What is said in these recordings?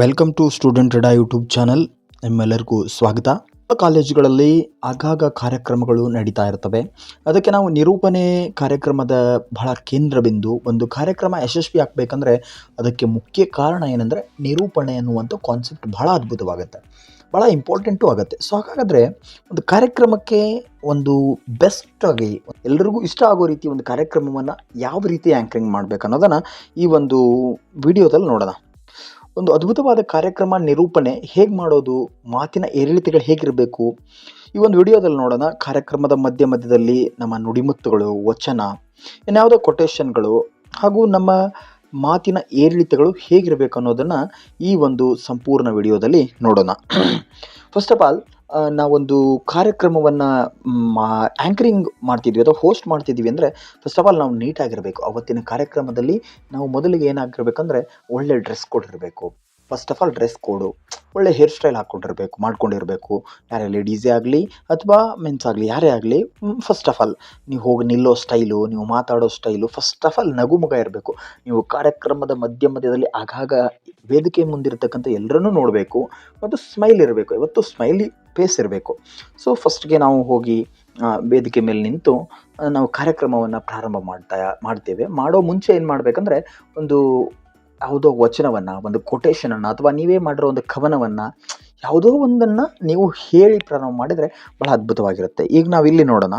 Welcome to student ರೆಡಾ YouTube channel ನಿಮ್ಮೆಲ್ಲರಿಗೂ ಸ್ವಾಗತ. ಕಾಲೇಜುಗಳಲ್ಲಿ ಆಗಾಗ ಕಾರ್ಯಕ್ರಮಗಳು ನಡೀತಾ ಇರ್ತವೆ. ಅದಕ್ಕೆ ನಾವು ನಿರೂಪಣೆ ಕಾರ್ಯಕ್ರಮದ ಬಹಳ ಕೇಂದ್ರ ಬಿಂದು, ಒಂದು ಕಾರ್ಯಕ್ರಮ ಯಶಸ್ವಿ ಆಗಬೇಕಂದ್ರೆ ಅದಕ್ಕೆ ಮುಖ್ಯ ಕಾರಣ ಏನಂದರೆ ನಿರೂಪಣೆ ಅನ್ನುವಂಥ ಕಾನ್ಸೆಪ್ಟ್ ಬಹಳ ಅದ್ಭುತವಾಗುತ್ತೆ. ಭಾಳ ಇಂಪಾರ್ಟೆಂಟು ಆಗುತ್ತೆ. ಸೊ ಹಾಗಾದರೆ ಒಂದು ಕಾರ್ಯಕ್ರಮಕ್ಕೆ ಒಂದು ಬೆಸ್ಟಾಗಿ ಆಗಿ ಎಲ್ರಿಗೂ ಇಷ್ಟ ಆಗೋ ರೀತಿ ಒಂದು ಕಾರ್ಯಕ್ರಮವನ್ನು ಯಾವ ರೀತಿ ಆ್ಯಂಕರಿಂಗ್ ಮಾಡಬೇಕು ಅನ್ನೋದನ್ನು ಈ ಒಂದು ವಿಡಿಯೋದಲ್ಲಿ ನೋಡೋಣ. ಒಂದು ಅದ್ಭುತವಾದ ಕಾರ್ಯಕ್ರಮ ನಿರೂಪಣೆ ಹೇಗೆ ಮಾಡೋದು, ಮಾತಿನ ಏರಿಳಿತಗಳು ಹೇಗಿರಬೇಕು, ಈ ಒಂದು ವಿಡಿಯೋದಲ್ಲಿ ನೋಡೋಣ. ಕಾರ್ಯಕ್ರಮದ ಮಧ್ಯ ಮಧ್ಯದಲ್ಲಿ ನಮ್ಮ ನುಡಿಮುತ್ತುಗಳು, ವಚನ, ಇನ್ಯಾವುದೋ ಕೊಟೇಶನ್ಗಳು ಹಾಗೂ ನಮ್ಮ ಮಾತಿನ ಏರಿಳಿತಗಳು ಹೇಗಿರಬೇಕು ಅನ್ನೋದನ್ನು ಈ ಒಂದು ಸಂಪೂರ್ಣ ವಿಡಿಯೋದಲ್ಲಿ ನೋಡೋಣ. ಫಸ್ಟ್ ಆಫ್ ಆಲ್ ನಾವೊಂದು ಕಾರ್ಯಕ್ರಮವನ್ನು ಆ್ಯಂಕರಿಂಗ್ ಮಾಡ್ತಿದ್ವಿ, ಅಥವಾ ಹೋಸ್ಟ್ ಮಾಡ್ತಿದ್ವಿ ಅಂದರೆ ಫಸ್ಟ್ ಆಫ್ ಆಲ್ ನಾವು ನೀಟಾಗಿರಬೇಕು ಅವತ್ತಿನ ಕಾರ್ಯಕ್ರಮದಲ್ಲಿ ನಾವು ಮೊದಲಿಗೆ ಏನಾಗಿರ್ಬೇಕಂದ್ರೆ, ಒಳ್ಳೆ dress code first of all dress code ಒಳ್ಳೆ ಹೇರ್ ಸ್ಟೈಲ್ ಹಾಕ್ಕೊಂಡಿರಬೇಕು, ಮಾಡ್ಕೊಂಡಿರಬೇಕು. ಯಾರೇ ಲೇಡೀಸೇ ಆಗಲಿ ಅಥವಾ ಮೆನ್ಸ್ ಆಗಲಿ, ಯಾರೇ ಆಗಲಿ ಫಸ್ಟ್ ಆಫ್ ಆಲ್ ನೀವು ಹೋಗಿ ನಿಲ್ಲೋ ಸ್ಟೈಲು ನೀವು ಮಾತಾಡೋ ಸ್ಟೈಲು ಫಸ್ಟ್ ಆಫ್ ಆಲ್ ನಗುಮುಗ ಇರಬೇಕು. ನೀವು ಕಾರ್ಯಕ್ರಮದ ಮಧ್ಯ ಮಧ್ಯದಲ್ಲಿ ಆಗಾಗ ವೇದಿಕೆ ಮುಂದಿರತಕ್ಕಂಥ ಎಲ್ಲರನ್ನೂ ನೋಡಬೇಕು. ಮತ್ತು ಸ್ಮೈಲ್ ಇರಬೇಕು. ಇವತ್ತು ಸ್ಮೈಲಿ ಫೇಸ್ ಇರಬೇಕು. ಸೊ ಫಸ್ಟ್ಗೆ ನಾವು ಹೋಗಿ ವೇದಿಕೆ ಮೇಲೆ ನಿಂತು ನಾವು ಕಾರ್ಯಕ್ರಮವನ್ನು ಪ್ರಾರಂಭ ಮಾಡ್ತಾ, ಮಾಡ್ತೇವೆ. ಮಾಡೋ ಮುಂಚೆ ಏನು ಮಾಡಬೇಕಂದ್ರೆ, ಒಂದು ಯಾವುದೋ ವಚನವನ್ನು, ಒಂದು ಕೊಟೇಶನನ್ನು ಅಥವಾ ನೀವೇ ಮಾಡಿರೋ ಒಂದು ಕವನವನ್ನು, ಯಾವುದೋ ಒಂದನ್ನು ನೀವು ಹೇಳಿ ಪ್ರಾರಂಭ ಮಾಡಿದರೆ ಭಾಳ ಅದ್ಭುತವಾಗಿರುತ್ತೆ. ಈಗ ನಾವು ಇಲ್ಲಿ ನೋಡೋಣ,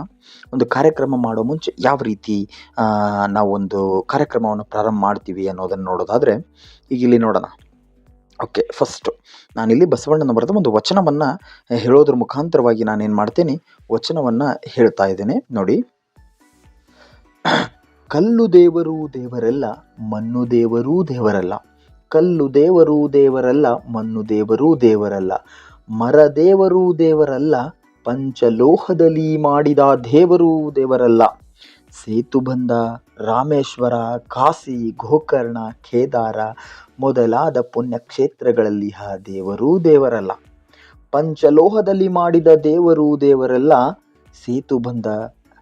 ಒಂದು ಕಾರ್ಯಕ್ರಮ ಮಾಡೋ ಮುಂಚೆ ಯಾವ ರೀತಿ ನಾವೊಂದು ಕಾರ್ಯಕ್ರಮವನ್ನು ಪ್ರಾರಂಭ ಮಾಡ್ತೀವಿ ಅನ್ನೋದನ್ನು ನೋಡೋದಾದರೆ, ಈಗ ಇಲ್ಲಿ ನೋಡೋಣ. ಓಕೆ ಫಸ್ಟು ನಾನಿಲ್ಲಿ ಬಸವಣ್ಣನ ಬರೆದ ಒಂದು ವಚನವನ್ನು ಹೇಳೋದ್ರ ಮುಖಾಂತರವಾಗಿ ನಾನೇನು ಮಾಡ್ತೀನಿ, ವಚನವನ್ನು ಹೇಳ್ತಾ ಇದ್ದೇನೆ, ನೋಡಿ. ಕಲ್ಲು ದೇವರು ದೇವರಲ್ಲ, ಮಣ್ಣು ದೇವರೂ ದೇವರಲ್ಲ. ಕಲ್ಲು ದೇವರು ದೇವರಲ್ಲ, ಮಣ್ಣು ದೇವರೂ ದೇವರಲ್ಲ. ಮರ ದೇವರು ದೇವರಲ್ಲ, ಪಂಚಲೋಹದಲ್ಲಿ ಮಾಡಿದ ದೇವರು ದೇವರಲ್ಲ. ಸೇತುಬಂಧ ರಾಮೇಶ್ವರ ಕಾಸಿ ಗೋಕರ್ಣ, ಕೇದಾರ ಮೊದಲಾದ ಪುಣ್ಯಕ್ಷೇತ್ರಗಳಲ್ಲಿ ಆ ದೇವರೂ ದೇವರಲ್ಲ. ಪಂಚಲೋಹದಲ್ಲಿ ಮಾಡಿದ ದೇವರು ದೇವರಲ್ಲ ಸೇತುಬಂಧ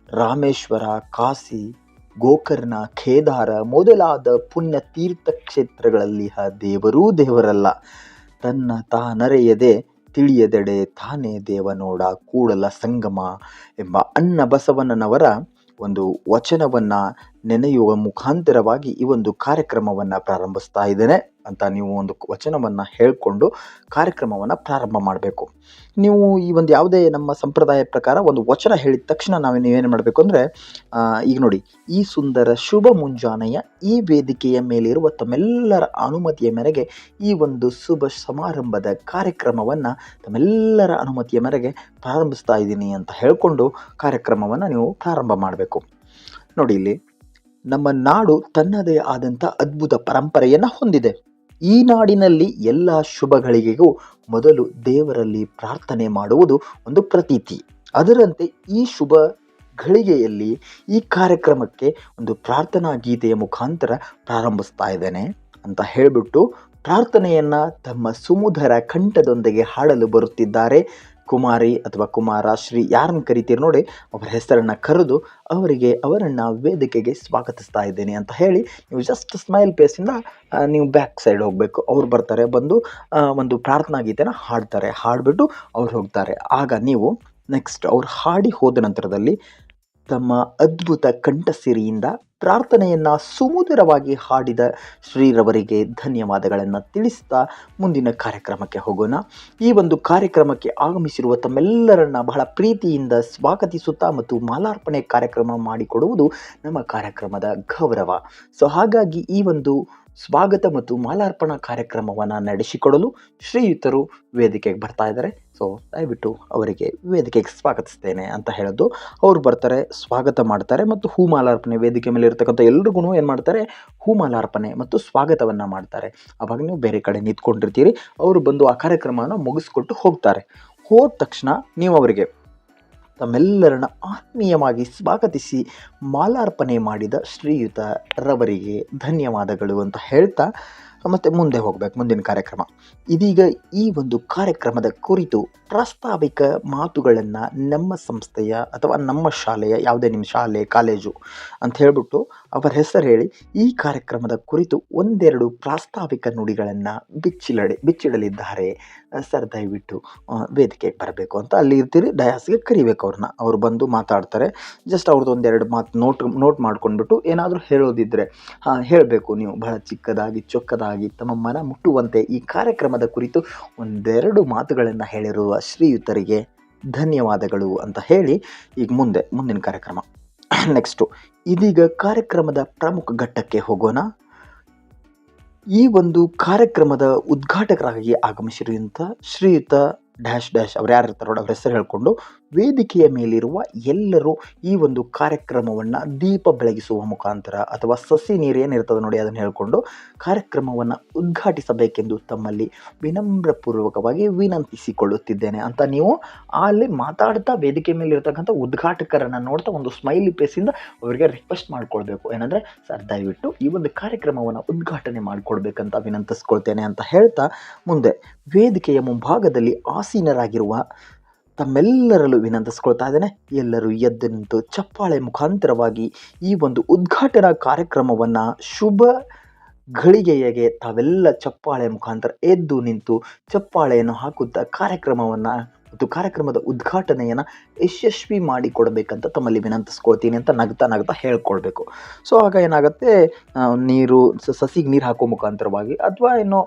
ರಾಮೇಶ್ವರ, ಕಾಶಿ ಗೋಕರ್ಣ, ಖೇದಾರ ಮೊದಲಾದ ಪುಣ್ಯ ತೀರ್ಥ ಕ್ಷೇತ್ರಗಳಲ್ಲಿ ಆ ದೇವರೂ ದೇವರಲ್ಲ. ತನ್ನ ತಾನರೆಯದೆ ತಿಳಿಯದೆಡೆ ತಾನೇ ದೇವನೋಡ ಕೂಡಲ ಸಂಗಮ ಎಂಬ ಅಣ್ಣ ಬಸವಣ್ಣನವರ ಒಂದು ವಚನವನ್ನು ನೆನೆಯುವ ಮುಖಾಂತರವಾಗಿ ಈ ಒಂದು ಕಾರ್ಯಕ್ರಮವನ್ನು ಪ್ರಾರಂಭಿಸ್ತಾ ಇದ್ದೇನೆ ಅಂತ ನೀವು ಒಂದು ವಚನವನ್ನು ಹೇಳಿಕೊಂಡು ಕಾರ್ಯಕ್ರಮವನ್ನು ಪ್ರಾರಂಭ ಮಾಡಬೇಕು. ನೀವು ಈ ಒಂದು ಯಾವುದೇ ನಮ್ಮ ಸಂಪ್ರದಾಯ ಪ್ರಕಾರ ಒಂದು ವಚನ ಹೇಳಿದ ತಕ್ಷಣ ನಾವು ನೀವೇನು ಮಾಡಬೇಕು ಅಂದರೆ ಈಗ ನೋಡಿ, ಈ ಸುಂದರ ಶುಭ ಮುಂಜಾನೆಯ ಈ ವೇದಿಕೆಯ ಮೇಲಿರುವ ತಮ್ಮೆಲ್ಲರ ಅನುಮತಿಯ ಮೇರೆಗೆ ಈ ಒಂದು ಶುಭ ಸಮಾರಂಭದ ಕಾರ್ಯಕ್ರಮವನ್ನು ತಮ್ಮೆಲ್ಲರ ಅನುಮತಿಯ ಮೇರೆಗೆ ಪ್ರಾರಂಭಿಸ್ತಾ ಇದ್ದೀನಿ ಅಂತ ಹೇಳಿಕೊಂಡು ಕಾರ್ಯಕ್ರಮವನ್ನು ನೀವು ಪ್ರಾರಂಭ ಮಾಡಬೇಕು. ನೋಡಿ ಇಲ್ಲಿ ನಮ್ಮ ನಾಡು ತನ್ನದೇ ಆದಂಥ ಅದ್ಭುತ ಪರಂಪರೆಯನ್ನು ಹೊಂದಿದೆ. ಈ ನಾಡಿನಲ್ಲಿ ಎಲ್ಲ ಶುಭಗಳಿಗೆಗೂ ಮೊದಲು ದೇವರಲ್ಲಿ ಪ್ರಾರ್ಥನೆ ಮಾಡುವುದು ಒಂದು ಪ್ರತೀತಿ. ಅದರಂತೆ ಈ ಶುಭ ಗಳಿಗೆಯಲ್ಲಿ ಈ ಕಾರ್ಯಕ್ರಮಕ್ಕೆ ಒಂದು ಪ್ರಾರ್ಥನಾ ಗೀತೆಯ ಮುಖಾಂತರ ಪ್ರಾರಂಭಿಸ್ತಾ ಇದ್ದೇನೆ ಅಂತ ಹೇಳಿಬಿಟ್ಟು ಪ್ರಾರ್ಥನೆಯನ್ನು ತಮ್ಮ ಸುಮುಧರ ಕಂಠದೊಂದಿಗೆ ಹಾಡಲು ಬರುತ್ತಿದ್ದಾರೆ ಕುಮಾರಿ ಅಥವಾ ಕುಮಾರ ಶ್ರೀ ಯಾರನ್ನು ಕರಿತೀರಿ ನೋಡಿ, ಅವರ ಹೆಸರನ್ನು ಕರೆದು ಅವರಿಗೆ ಅವರನ್ನು ವೇದಿಕೆಗೆ ಸ್ವಾಗತಿಸ್ತಾ ಇದ್ದೇನೆ ಅಂತ ಹೇಳಿ ನೀವು ಜಸ್ಟ್ ಸ್ಮೈಲ್ ಪೇಸಿಂದ ನೀವು ಬ್ಯಾಕ್ ಸೈಡ್ ಹೋಗಬೇಕು. ಅವ್ರು ಬರ್ತಾರೆ, ಬಂದು ಒಂದು ಪ್ರಾರ್ಥನಾ ಗೀತೆನ ಹಾಡ್ತಾರೆ. ಹಾಡಿಬಿಟ್ಟು ಅವ್ರು ಹೋಗ್ತಾರೆ. ಆಗ ನೀವು ನೆಕ್ಸ್ಟ್ ಅವ್ರು ಹಾಡಿ ಹೋದ ನಂತರದಲ್ಲಿ ತಮ್ಮ ಅದ್ಭುತ ಕಂಠಸಿರಿಯಿಂದ ಪ್ರಾರ್ಥನೆಯನ್ನು ಸುಮಧುರವಾಗಿ ಹಾಡಿದ ಶ್ರೀರವರಿಗೆ ಧನ್ಯವಾದಗಳನ್ನು ತಿಳಿಸ್ತಾ ಮುಂದಿನ ಕಾರ್ಯಕ್ರಮಕ್ಕೆ ಹೋಗೋಣ. ಈ ಒಂದು ಕಾರ್ಯಕ್ರಮಕ್ಕೆ ಆಗಮಿಸಿರುವ ತಮ್ಮೆಲ್ಲರನ್ನ ಬಹಳ ಪ್ರೀತಿಯಿಂದ ಸ್ವಾಗತಿಸುತ್ತಾ ಮತ್ತು ಮಾಲಾರ್ಪಣೆ ಕಾರ್ಯಕ್ರಮ ಮಾಡಿಕೊಡುವುದು ನಮ್ಮ ಕಾರ್ಯಕ್ರಮದ ಗೌರವ. ಸೊ ಹಾಗಾಗಿ ಈ ಒಂದು ಸ್ವಾಗತ ಮತ್ತು ಮಾಲಾರ್ಪಣಾ ಕಾರ್ಯಕ್ರಮವನ್ನು ನಡೆಸಿಕೊಡಲು ಶ್ರೀಯುತರು ವೇದಿಕೆಗೆ ಬರ್ತಾ ಇದ್ದಾರೆ. ಸೊ ದಯವಿಟ್ಟು ಅವರಿಗೆ ವೇದಿಕೆಗೆ ಸ್ವಾಗತಿಸ್ತೇನೆ ಅಂತ ಹೇಳೋದು. ಅವರು ಬರ್ತಾರೆ, ಸ್ವಾಗತ ಮಾಡ್ತಾರೆ ಮತ್ತು ಹೂ ಮಾಲಾರ್ಪಣೆ ವೇದಿಕೆ ಮೇಲೆ ಇರತಕ್ಕಂಥ ಎಲ್ರಿಗೂ ಏನು ಮಾಡ್ತಾರೆ? ಹೂ ಮಾಲಾರ್ಪಣೆ ಮತ್ತು ಸ್ವಾಗತವನ್ನು ಮಾಡ್ತಾರೆ. ಆವಾಗ ನೀವು ಬೇರೆ ಕಡೆ ನಿಂತ್ಕೊಂಡಿರ್ತೀರಿ. ಅವರು ಬಂದು ಆ ಕಾರ್ಯಕ್ರಮವನ್ನು ಮುಗಿಸ್ಕೊಟ್ಟು ಹೋಗ್ತಾರೆ. ಹೋದ ತಕ್ಷಣ ನೀವು ಅವರಿಗೆ ತಮ್ಮೆಲ್ಲರನ್ನ ಆತ್ಮೀಯವಾಗಿ ಸ್ವಾಗತಿಸಿ ಮಾಲಾರ್ಪಣೆ ಮಾಡಿದ ಶ್ರೀಯುತ ರವರಿಗೆ ಧನ್ಯವಾದಗಳು ಅಂತ ಹೇಳ್ತಾ ಮತ್ತು ಮುಂದೆ ಹೋಗ್ಬೇಕು, ಮುಂದಿನ ಕಾರ್ಯಕ್ರಮ. ಇದೀಗ ಈ ಒಂದು ಕಾರ್ಯಕ್ರಮದ ಕುರಿತು ಪ್ರಾಸ್ತಾವಿಕ ಮಾತುಗಳನ್ನು ನಮ್ಮ ಸಂಸ್ಥೆಯ ಅಥವಾ ನಮ್ಮ ಶಾಲೆಯ, ಯಾವುದೇ ನಿಮ್ಮ ಶಾಲೆ, ಕಾಲೇಜು ಅಂತ ಹೇಳಿಬಿಟ್ಟು ಅವರ ಹೆಸರು ಹೇಳಿ ಈ ಕಾರ್ಯಕ್ರಮದ ಕುರಿತು ಒಂದೆರಡು ಪ್ರಾಸ್ತಾವಿಕ ನುಡಿಗಳನ್ನು ಬಿಚ್ಚಿಲಡೆ, ಬಿಚ್ಚಿಡಲಿದ್ದಾರೆ. ಸರ್ ದಯವಿಟ್ಟು ವೇದಿಕೆಗೆ ಬರಬೇಕು ಅಂತ ಅಲ್ಲಿ ಇರ್ತೀರಿ, ಡಯಾಸ್ಗೆ ಕರಿಬೇಕು ಅವ್ರನ್ನ. ಅವ್ರು ಬಂದು ಮಾತಾಡ್ತಾರೆ. ಜಸ್ಟ್ ಅವ್ರದ್ದು ಒಂದೆರಡು ಮಾತು ನೋಟ್ ನೋಟ್ ಮಾಡ್ಕೊಂಡ್ಬಿಟ್ಟು ಏನಾದರೂ ಹೇಳೋದಿದ್ರೆ, ಹಾಂ, ಹೇಳಬೇಕು ನೀವು. ಬಹಳ ಚಿಕ್ಕದಾಗಿ, ಚೊಕ್ಕದಾಗಿ ತಮ್ಮ ಮನ ಮುಟ್ಟುವಂತೆ ಈ ಕಾರ್ಯಕ್ರಮದ ಕುರಿತು ಒಂದೆರಡು ಮಾತುಗಳನ್ನು ಹೇಳಿರುವ ಶ್ರೀಯುತರಿಗೆ ಧನ್ಯವಾದಗಳು ಅಂತ ಹೇಳಿ ಈಗ ಮುಂದೆ, ಮುಂದಿನ ಕಾರ್ಯಕ್ರಮ. ನೆಕ್ಸ್ಟು ಇದೀಗ ಕಾರ್ಯಕ್ರಮದ ಪ್ರಮುಖ ಘಟ್ಟಕ್ಕೆ ಹೋಗೋಣ. ಈ ಒಂದು ಕಾರ್ಯಕ್ರಮದ ಉದ್ಘಾಟಕರಾಗಿ ಆಗಮಿಸಿರುವಂಥ ಶ್ರೀಯುತ ಡ್ಯಾಶ್ ಡ್ಯಾಶ್ ಅವ್ರು ಯಾರು ಇರ್ತಾರೋ ಅವ್ರ ಹೆಸರು ಹೇಳ್ಕೊಂಡು ವೇದಿಕೆಯ ಮೇಲಿರುವ ಎಲ್ಲರೂ ಈ ಒಂದು ಕಾರ್ಯಕ್ರಮವನ್ನು ದೀಪ ಬೆಳಗಿಸುವ ಮುಖಾಂತರ ಅಥವಾ ಸಸಿ ನೀರೇನಿರ್ತದೆ ನೋಡಿ ಅದನ್ನು ಹೇಳಿಕೊಂಡು ಕಾರ್ಯಕ್ರಮವನ್ನು ಉದ್ಘಾಟಿಸಬೇಕೆಂದು ತಮ್ಮಲ್ಲಿ ವಿನಮ್ರಪೂರ್ವಕವಾಗಿ ವಿನಂತಿಸಿಕೊಳ್ಳುತ್ತಿದ್ದೇನೆ. ಅಂತ ನೀವು ಅಲ್ಲಿ ಮಾತಾಡ್ತಾ ವೇದಿಕೆ ಮೇಲೆ ಇರ್ತಕ್ಕಂಥ ಉದ್ಘಾಟಕರನ್ನು ನೋಡ್ತಾ ಒಂದು ಸ್ಮೈಲಿ ಫೇಸಿಂದ ಅವರಿಗೆ ರಿಕ್ವೆಸ್ಟ್ ಮಾಡಿಕೊಳ್ಬೇಕು. ಏನಂದರೆ, ಸರ್, ದಯವಿಟ್ಟು ಈ ಒಂದು ಕಾರ್ಯಕ್ರಮವನ್ನು ಉದ್ಘಾಟನೆ ಮಾಡಿಕೊಡ್ಬೇಕಂತ ವಿನಂತಿಸ್ಕೊಳ್ತೇನೆ ಅಂತ ಹೇಳ್ತಾ ಮುಂದೆ ವೇದಿಕೆಯ ಮುಂಭಾಗದಲ್ಲಿ ಆಸೀನರಾಗಿರುವ ತಮ್ಮೆಲ್ಲರಲ್ಲೂ ವಿನಂತಿಸ್ಕೊಳ್ತಾ ಇದ್ದೇನೆ. ಎಲ್ಲರೂ ಎದ್ದು ನಿಂತು ಚಪ್ಪಾಳೆ ಮುಖಾಂತರವಾಗಿ ಈ ಒಂದು ಉದ್ಘಾಟನಾ ಕಾರ್ಯಕ್ರಮವನ್ನು ಶುಭ ಘಳಿಗೆಯಗೆ ತಾವೆಲ್ಲ ಚಪ್ಪಾಳೆ ಮುಖಾಂತರ ಎದ್ದು ನಿಂತು ಚಪ್ಪಾಳೆಯನ್ನು ಹಾಕುತ್ತಾ ಕಾರ್ಯಕ್ರಮವನ್ನು ಮತ್ತು ಕಾರ್ಯಕ್ರಮದ ಉದ್ಘಾಟನೆಯನ್ನು ಯಶಸ್ವಿ ಮಾಡಿಕೊಡ್ಬೇಕಂತ ತಮ್ಮಲ್ಲಿ ವಿನಂತಿಸ್ಕೊಳ್ತೀನಿ ಅಂತ ನಗ್ತಾ ನಗ್ತಾ ಹೇಳ್ಕೊಳ್ಬೇಕು. ಸೊ ಆಗ ಏನಾಗುತ್ತೆ ನೀರು ಸಸಿಗೆ ನೀರು ಹಾಕೋ ಮುಖಾಂತರವಾಗಿ ಅಥವಾ ಏನು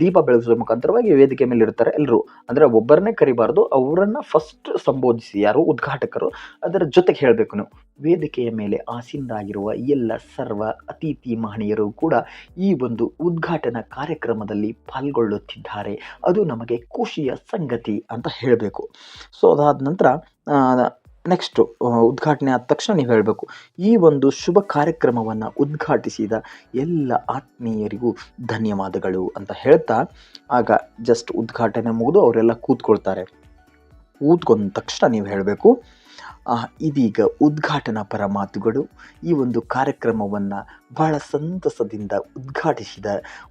ದೀಪ ಬೆಳೆಸುವ ಮುಖಾಂತರವಾಗಿ ವೇದಿಕೆ ಮೇಲೆ ಇರ್ತಾರೆ ಎಲ್ಲರೂ ಅಂದರೆ ಒಬ್ಬರನ್ನೇ ಕರಿಬಾರ್ದು, ಅವರನ್ನು ಫಸ್ಟ್ ಸಂಬೋಧಿಸಿ, ಯಾರು ಉದ್ಘಾಟಕರು, ಅದರ ಜೊತೆಗೆ ಹೇಳಬೇಕು ನೀವು. ವೇದಿಕೆಯ ಮೇಲೆ ಆಸೀನರಾಗಿರುವ ಎಲ್ಲ ಸರ್ವ ಅತಿಥಿ ಮಹನೀಯರು ಕೂಡ ಈ ಒಂದು ಉದ್ಘಾಟನಾ ಕಾರ್ಯಕ್ರಮದಲ್ಲಿ ಪಾಲ್ಗೊಳ್ಳುತ್ತಿದ್ದಾರೆ. ಅದು ನಮಗೆ ಖುಷಿಯ ಸಂಗತಿ ಅಂತ ಹೇಳಬೇಕು. ಸೊ ಅದಾದ ನಂತರ ನೆಕ್ಸ್ಟು ಉದ್ಘಾಟನೆ ಆದ ತಕ್ಷಣ ನೀವು ಹೇಳಬೇಕು. ಈ ಒಂದು ಶುಭ ಕಾರ್ಯಕ್ರಮವನ್ನು ಉದ್ಘಾಟಿಸಿದ ಎಲ್ಲ ಆತ್ಮೀಯರಿಗೂ ಧನ್ಯವಾದಗಳು ಅಂತ ಹೇಳ್ತಾ, ಆಗ ಜಸ್ಟ್ ಉದ್ಘಾಟನೆ ಮುಗಿದು ಅವರೆಲ್ಲ ಕೂತ್ಕೊಳ್ತಾರೆ. ಕೂತ್ಕೊಂಡ ತಕ್ಷಣ ನೀವು ಹೇಳಬೇಕು ಇದೀಗ ಉದ್ಘಾಟನಾ ಪರ ಮಾತುಗಳು. ಈ ಒಂದು ಕಾರ್ಯಕ್ರಮವನ್ನು ಬಹಳ ಸಂತಸದಿಂದ ಉದ್ಘಾಟಿಸಿದ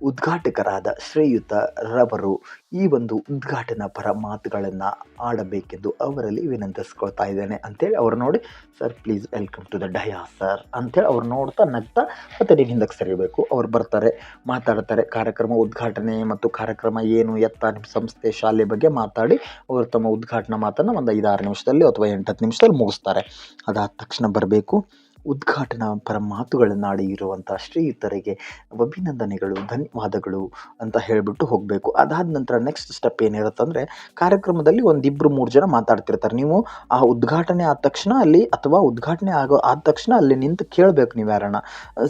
ಉದ್ಘಾಟಕರಾದ ಶ್ರೀಯುತ ರವರು ಈ ಒಂದು ಉದ್ಘಾಟನಾ ಪರ ಮಾತುಗಳನ್ನು ಆಡಬೇಕೆಂದು ಅವರಲ್ಲಿ ವಿನಂತಿಸ್ಕೊಳ್ತಾ ಇದ್ದೇನೆ ಅಂತೇಳಿ ಅವ್ರು ನೋಡಿ, sir please welcome to the dia sir ಅಂತೇಳಿ ಅವ್ರು ನೋಡ್ತಾ ನಗ್ತಾ ಮತ್ತೆ ನೀವು ಹಿಂದಕ್ಕೆ ಸರಿಬೇಕು. ಅವ್ರು ಬರ್ತಾರೆ, ಮಾತಾಡ್ತಾರೆ, ಕಾರ್ಯಕ್ರಮ ಉದ್ಘಾಟನೆ ಮತ್ತು ಕಾರ್ಯಕ್ರಮ ಏನು, ಎತ್ತ ನಿಮ್ಮ ಸಂಸ್ಥೆ, ಶಾಲೆ ಬಗ್ಗೆ ಮಾತಾಡಿ, ಅವರು ತಮ್ಮ ಉದ್ಘಾಟನಾ ಮಾತನ್ನು ಒಂದು ಐದಾರು ನಿಮಿಷದಲ್ಲಿ ಅಥವಾ ಎಂಟತ್ತು ನಿಮಿಷದಲ್ಲಿ ಮುಗಿಸ್ತಾರೆ. ಅದಾದ ತಕ್ಷಣ ಬರಬೇಕು. ಉದ್ಘಾಟನಾ ಪರ ಮಾತುಗಳನ್ನಾಡಿರುವಂಥ ಶ್ರೀಯುತರಿಗೆ ಅಭಿನಂದನೆಗಳು, ಧನ್ಯವಾದಗಳು ಅಂತ ಹೇಳಿಬಿಟ್ಟು ಹೋಗಬೇಕು. ಅದಾದ ನಂತರ ನೆಕ್ಸ್ಟ್ ಸ್ಟೆಪ್ ಏನಿರುತ್ತಂದರೆ ಕಾರ್ಯಕ್ರಮದಲ್ಲಿ ಒಂದಿಬ್ಬರು ಮೂರು ಜನ ಮಾತಾಡ್ತಿರ್ತಾರೆ. ನೀವು ಆ ಉದ್ಘಾಟನೆ ಆದ ತಕ್ಷಣ ಅಲ್ಲಿ ಅಥವಾ ಉದ್ಘಾಟನೆ ಆಗೋ ಆದ ತಕ್ಷಣ ಅಲ್ಲಿ ನಿಂತು ಕೇಳಬೇಕು ನೀವು ಯಾರನ್ನ.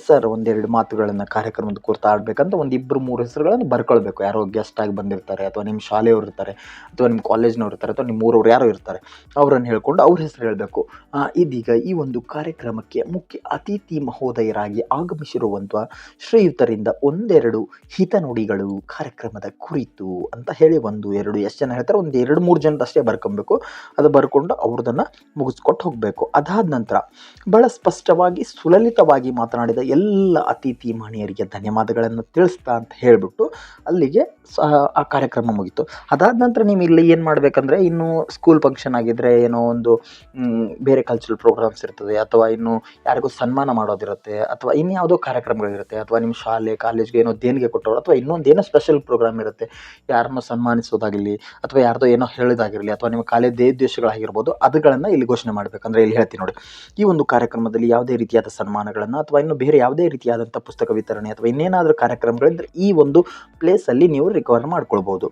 ಸರ್, ಒಂದೆರಡು ಮಾತುಗಳನ್ನು ಕಾರ್ಯಕ್ರಮದ ಕುರಿತು ಆಡಬೇಕಂತ ಒಂದಿಬ್ಬರು ಮೂರು ಹೆಸರುಗಳನ್ನು ಬರ್ಕೊಳ್ಬೇಕು. ಯಾರೋ ಗೆಸ್ಟ್ ಆಗಿ ಬಂದಿರ್ತಾರೆ ಅಥವಾ ನಿಮ್ಮ ಶಾಲೆಯವರು ಇರ್ತಾರೆ ಅಥವಾ ನಿಮ್ಮ ಕಾಲೇಜ್ನವ್ರು ಇರ್ತಾರೆ ಅಥವಾ ನಿಮ್ಮ ಊರವ್ರು ಯಾರೋ ಇರ್ತಾರೆ. ಅವರನ್ನು ಹೇಳ್ಕೊಂಡು ಅವ್ರ ಹೆಸರು ಹೇಳಬೇಕು. ಇದೀಗ ಈ ಒಂದು ಕಾರ್ಯಕ್ರಮಕ್ಕೆ ಮುಖ್ಯ ಅತಿಥಿ ಮಹೋದಯರಾಗಿ ಆಗಮಿಸಿರುವಂಥ ಶ್ರೀಯುತರಿಂದ ಒಂದೆರಡು ಹಿತನುಡಿಗಳು ಕಾರ್ಯಕ್ರಮದ ಕುರಿತು ಅಂತ ಹೇಳಿ ಒಂದು ಎರಡು, ಎಷ್ಟು ಜನ ಹೇಳ್ತಾರೆ? ಒಂದು ಎರಡು, ಮೂರು ಜನದಷ್ಟೇ ಬರ್ಕೊಬೇಕು. ಅದು ಬರ್ಕೊಂಡು ಅವ್ರದನ್ನು ಮುಗಿಸ್ಕೊಟ್ಟು ಹೋಗಬೇಕು. ಅದಾದ ನಂತರ ಬಹಳ ಸ್ಪಷ್ಟವಾಗಿ, ಸುಲಲಿತವಾಗಿ ಮಾತನಾಡಿದ ಎಲ್ಲ ಅತಿಥಿ ಮಹನೀಯರಿಗೆ ಧನ್ಯವಾದಗಳನ್ನು ತಿಳಿಸ್ತಾ ಅಂತ ಹೇಳಿಬಿಟ್ಟು ಅಲ್ಲಿಗೆ ಆ ಕಾರ್ಯಕ್ರಮ ಮುಗಿತು. ಅದಾದ ನಂತರ ನೀವು ಇಲ್ಲಿ ಏನು ಮಾಡಬೇಕಂದ್ರೆ, ಇನ್ನು ಸ್ಕೂಲ್ ಫಂಕ್ಷನ್ ಆಗಿದ್ದರೆ ಏನೋ ಒಂದು ಬೇರೆ ಕಲ್ಚರಲ್ ಪ್ರೋಗ್ರಾಮ್ಸ್ ಇರ್ತದೆ ಅಥವಾ ಇನ್ನು ಯಾರಿಗೂ ಸನ್ಮಾನ ಮಾಡೋದಿರುತ್ತೆ ಅಥವಾ ಇನ್ಯಾವುದೋ ಕಾರ್ಯಕ್ರಮಗಳಿರುತ್ತೆ ಅಥವಾ ನಿಮ್ಮ ಶಾಲೆ, ಕಾಲೇಜ್ಗೆ ಏನೋ ದೇಣಿಗೆ ಕೊಟ್ಟವರು ಅಥವಾ ಇನ್ನೊಂದು ಏನೋ ಸ್ಪೆಷಲ್ ಪ್ರೋಗ್ರಾಮ್ ಇರುತ್ತೆ, ಯಾರನ್ನು ಸನ್ಮಾನಿಸೋದಾಗಿರಲಿ ಅಥವಾ ಯಾರ್ದೋ ಏನೋ ಹೇಳೋದಾಗಿರಲಿ ಅಥವಾ ನಿಮ್ಮ ಕಾಲೇಜ್ ದೇಶಗಳಾಗಿರ್ಬೋದು, ಅದುಗಳನ್ನು ಇಲ್ಲಿ ಘೋಷಣೆ ಮಾಡಬೇಕಂದ್ರೆ ಇಲ್ಲಿ ಹೇಳ್ತೀನಿ ನೋಡಿ, ಈ ಒಂದು ಕಾರ್ಯಕ್ರಮದಲ್ಲಿ ಯಾವುದೇ ರೀತಿಯಾದ ಸನ್ಮಾನಗಳನ್ನು ಅಥವಾ ಇನ್ನು ಬೇರೆ ಯಾವುದೇ ರೀತಿಯಾದಂಥ ಪುಸ್ತಕ ವಿತರಣೆ ಅಥವಾ ಇನ್ನೇನಾದರೂ ಕಾರ್ಯಕ್ರಮಗಳಿದ್ದರೆ ಈ ಒಂದು ಪ್ಲೇಸಲ್ಲಿ ನೀವು ರಿಕವರ್ ಮಾಡ್ಕೊಳ್ಬೋದು.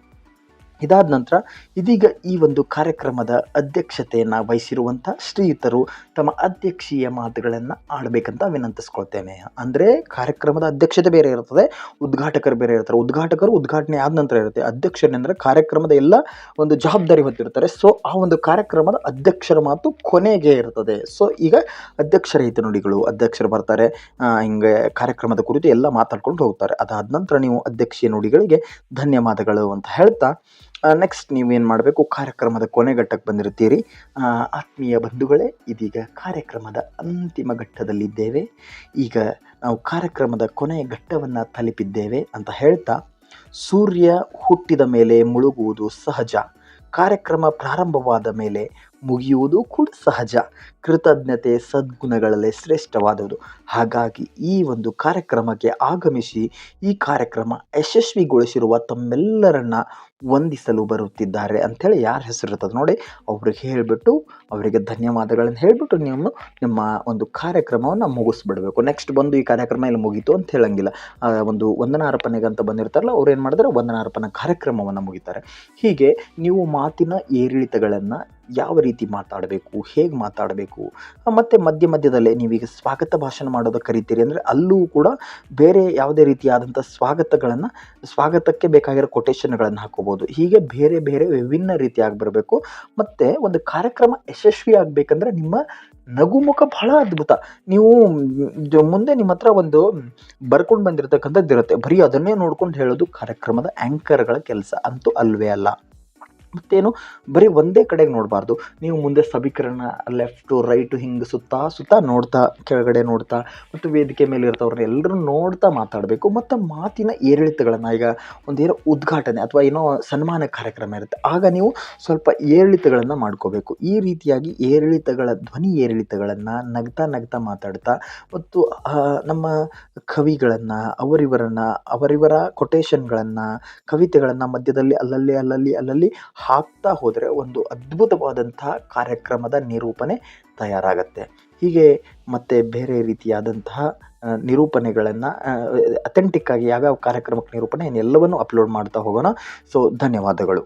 ಇದಾದ ನಂತರ ಇದೀಗ ಈ ಒಂದು ಕಾರ್ಯಕ್ರಮದ ಅಧ್ಯಕ್ಷತೆಯನ್ನು ವಹಿಸಿರುವಂಥ ಶ್ರೀಯುತರು ತಮ್ಮ ಅಧ್ಯಕ್ಷೀಯ ಮಾತುಗಳನ್ನು ಆಡಬೇಕಂತ ವಿನಂತಿಸ್ಕೊಳ್ತೇನೆ. ಅಂದರೆ ಕಾರ್ಯಕ್ರಮದ ಅಧ್ಯಕ್ಷತೆ ಬೇರೆ ಇರ್ತದೆ ಉದ್ಘಾಟಕರು ಬೇರೆ ಇರ್ತಾರೆ. ಉದ್ಘಾಟಕರು ಉದ್ಘಾಟನೆ ಆದ ನಂತರ ಇರುತ್ತೆ. ಅಧ್ಯಕ್ಷರೆಂದರೆ ಕಾರ್ಯಕ್ರಮದ ಎಲ್ಲ ಒಂದು ಜವಾಬ್ದಾರಿ ಹೊತ್ತಿರ್ತಾರೆ ಸೊ ಆ ಒಂದು ಕಾರ್ಯಕ್ರಮದ ಅಧ್ಯಕ್ಷರ ಮಾತು ಕೊನೆಗೆ ಇರ್ತದೆ. ಸೊ ಈಗ ಅಧ್ಯಕ್ಷರ ಹಿತನುಡಿಗಳು ಅಧ್ಯಕ್ಷರು ಬರ್ತಾರೆ ಹಿಂಗೆ ಕಾರ್ಯಕ್ರಮದ ಕುರಿತು ಎಲ್ಲ ಮಾತಾಡ್ಕೊಂಡು ಹೋಗ್ತಾರೆ. ಅದಾದ ನಂತರ ನೀವು ಅಧ್ಯಕ್ಷೀಯ ನುಡಿಗಳಿಗೆ ಧನ್ಯವಾದಗಳು ಅಂತ ಹೇಳ್ತಾ ನೆಕ್ಸ್ಟ್ ನೀವೇನು ಮಾಡಬೇಕು? ಕಾರ್ಯಕ್ರಮದ ಕೊನೆಘಟ್ಟಕ್ಕೆ ಬಂದಿರ್ತೀರಿ ಆ, ಆತ್ಮೀಯ ಬಂಧುಗಳೇ ಇದೀಗ ಕಾರ್ಯಕ್ರಮದ ಅಂತಿಮ ಘಟ್ಟದಲ್ಲಿದ್ದೇವೆ. ಈಗ ನಾವು ಕಾರ್ಯಕ್ರಮದ ಕೊನೆಯ ಘಟ್ಟವನ್ನು ತಲುಪಿದ್ದೇವೆ ಅಂತ ಹೇಳ್ತಾ ಸೂರ್ಯ ಹುಟ್ಟಿದ ಮೇಲೆ ಮುಳುಗುವುದು ಸಹಜ. ಕಾರ್ಯಕ್ರಮ ಪ್ರಾರಂಭವಾದ ಮೇಲೆ ಮುಗಿಯುವುದು ಕೂಡ ಸಹಜ. ಕೃತಜ್ಞತೆ ಸದ್ಗುಣಗಳಲ್ಲೇ ಶ್ರೇಷ್ಠವಾದುದು ಹಾಗಾಗಿ ಈ ಒಂದು ಕಾರ್ಯಕ್ರಮಕ್ಕೆ ಆಗಮಿಸಿ ಈ ಕಾರ್ಯಕ್ರಮ ಯಶಸ್ವಿಗೊಳಿಸಿರುವ ತಮ್ಮೆಲ್ಲರನ್ನ ವಂದಿಸಲು ಬರುತ್ತಿದ್ದಾರೆ ಅಂಥೇಳಿ ಯಾರ ಹೆಸರು ಇರ್ತದೆ ನೋಡಿ, ಅವ್ರಿಗೆ ಹೇಳಿಬಿಟ್ಟು, ಅವರಿಗೆ ಧನ್ಯವಾದಗಳನ್ನು ಹೇಳಿಬಿಟ್ಟು ನೀವು ನಿಮ್ಮ ಒಂದು ಕಾರ್ಯಕ್ರಮವನ್ನು ಮುಗಿಸ್ಬಿಡಬೇಕು. ನೆಕ್ಸ್ಟ್ ಬಂದು ಈ ಕಾರ್ಯಕ್ರಮ ಇಲ್ಲಿ ಮುಗೀತು ಅಂತ ಹೇಳಂಗಿಲ್ಲ. ಒಂದು ವಂದನಾರ್ಪಣೆಗೆ ಅಂತ ಬಂದಿರ್ತಾರಲ್ಲ, ಅವ್ರು ಏನು ಮಾಡಿದ್ರೆ ವಂದನಾರ್ಪಣೆ ಕಾರ್ಯಕ್ರಮವನ್ನು ಮುಗಿತಾರೆ. ಹೀಗೆ ನೀವು ಮಾತಿನ ಏರಿಳಿತಗಳನ್ನು ಯಾವ ರೀತಿ ಮಾತಾಡಬೇಕು, ಹೇಗೆ ಮಾತಾಡಬೇಕು, ಮತ್ತು ಮಧ್ಯ ಮಧ್ಯದಲ್ಲೇ ನೀವೀಗ ಸ್ವಾಗತ ಭಾಷಣ ಮಾಡೋದಕ್ಕೆ ಕರಿತೀರಿ ಅಂದರೆ ಅಲ್ಲೂ ಕೂಡ ಬೇರೆ ಯಾವುದೇ ರೀತಿಯಾದಂಥ ಸ್ವಾಗತಗಳನ್ನು, ಸ್ವಾಗತಕ್ಕೆ ಬೇಕಾಗಿರೋ ಕೊಟೇಶನ್ಗಳನ್ನು ಹಾಕೋಬೋದು. ಹೀಗೆ ಬೇರೆ ಬೇರೆ ವಿಭಿನ್ನ ರೀತಿಯಾಗಿ ಬರಬೇಕು. ಮತ್ತು ಒಂದು ಕಾರ್ಯಕ್ರಮ ಯಶಸ್ವಿ ಆಗಬೇಕಂದ್ರೆ ನಿಮ್ಮ ನಗುಮುಖ ಬಹಳ ಅದ್ಭುತ. ನೀವು ಮುಂದೆ ನಿಮ್ಮ ಹತ್ರ ಒಂದು ಬರ್ಕೊಂಡು ಬಂದಿರತಕ್ಕಂಥದ್ದು ಇರುತ್ತೆ ಬರೀ ಅದನ್ನೇ ನೋಡ್ಕೊಂಡು ಹೇಳೋದು ಕಾರ್ಯಕ್ರಮದ ಆ್ಯಂಕರ್ಗಳ ಕೆಲಸ. ಅಂತೂ ಅಲ್ವೇ ಅಲ್ಲ. ಮತ್ತೇನು? ಬರೀ ಒಂದೇ ಕಡೆಗೆ ನೋಡಬಾರ್ದು. ನೀವು ಮುಂದೆ ಸಭಿಕರನ್ನು ಲೆಫ್ಟು ರೈಟು ಹಿಂಗೆ ಸುತ್ತಾ ಸುತ್ತಾ ನೋಡ್ತಾ, ಕೆಳಗಡೆ ನೋಡ್ತಾ, ಮತ್ತು ವೇದಿಕೆ ಮೇಲೆ ಇರ್ತವ್ರನ್ನ ಎಲ್ಲರೂ ನೋಡ್ತಾ ಮಾತಾಡಬೇಕು. ಮತ್ತು ಮಾತಿನ ಏರಿಳಿತಗಳನ್ನು ಈಗ ಒಂದೇನೋ ಉದ್ಘಾಟನೆ ಅಥವಾ ಏನೋ ಸನ್ಮಾನ ಕಾರ್ಯಕ್ರಮ ಇರುತ್ತೆ. ಆಗ ನೀವು ಸ್ವಲ್ಪ ಏರಿಳಿತಗಳನ್ನು ಮಾಡ್ಕೋಬೇಕು. ಈ ರೀತಿಯಾಗಿ ಏರಿಳಿತಗಳ, ಧ್ವನಿ ಏರಿಳಿತಗಳನ್ನು ನಗ್ತಾ ನಗ್ತಾ ಮಾತಾಡ್ತಾ, ಮತ್ತು ನಮ್ಮ ಕವಿಗಳನ್ನು, ಅವರಿವರನ್ನು, ಅವರಿವರ ಕೊಟೇಶನ್ಗಳನ್ನು ಕವಿತೆಗಳನ್ನು ಮಧ್ಯದಲ್ಲಿ ಅಲ್ಲಲ್ಲಿ ಅಲ್ಲಲ್ಲಿ ಅಲ್ಲಲ್ಲಿ ಹಾಕ್ತಾ ಹೋದರೆ ಒಂದು ಅದ್ಭುತವಾದಂತಹ ಕಾರ್ಯಕ್ರಮದ ನಿರೂಪಣೆ ತಯಾರಾಗತ್ತೆ. ಹೀಗೆ ಮತ್ತು ಬೇರೆ ರೀತಿಯಾದಂತಹ ನಿರೂಪಣೆಗಳನ್ನು ಅಥೆಂಟಿಕ್ಕಾಗಿ ಯಾವ್ಯಾವ ಕಾರ್ಯಕ್ರಮಕ್ಕೆ ನಿರೂಪಣೆ ಎಲ್ಲವನ್ನು ಅಪ್ಲೋಡ್ ಮಾಡ್ತಾ ಹೋಗೋಣ. ಸೊ ಧನ್ಯವಾದಗಳು.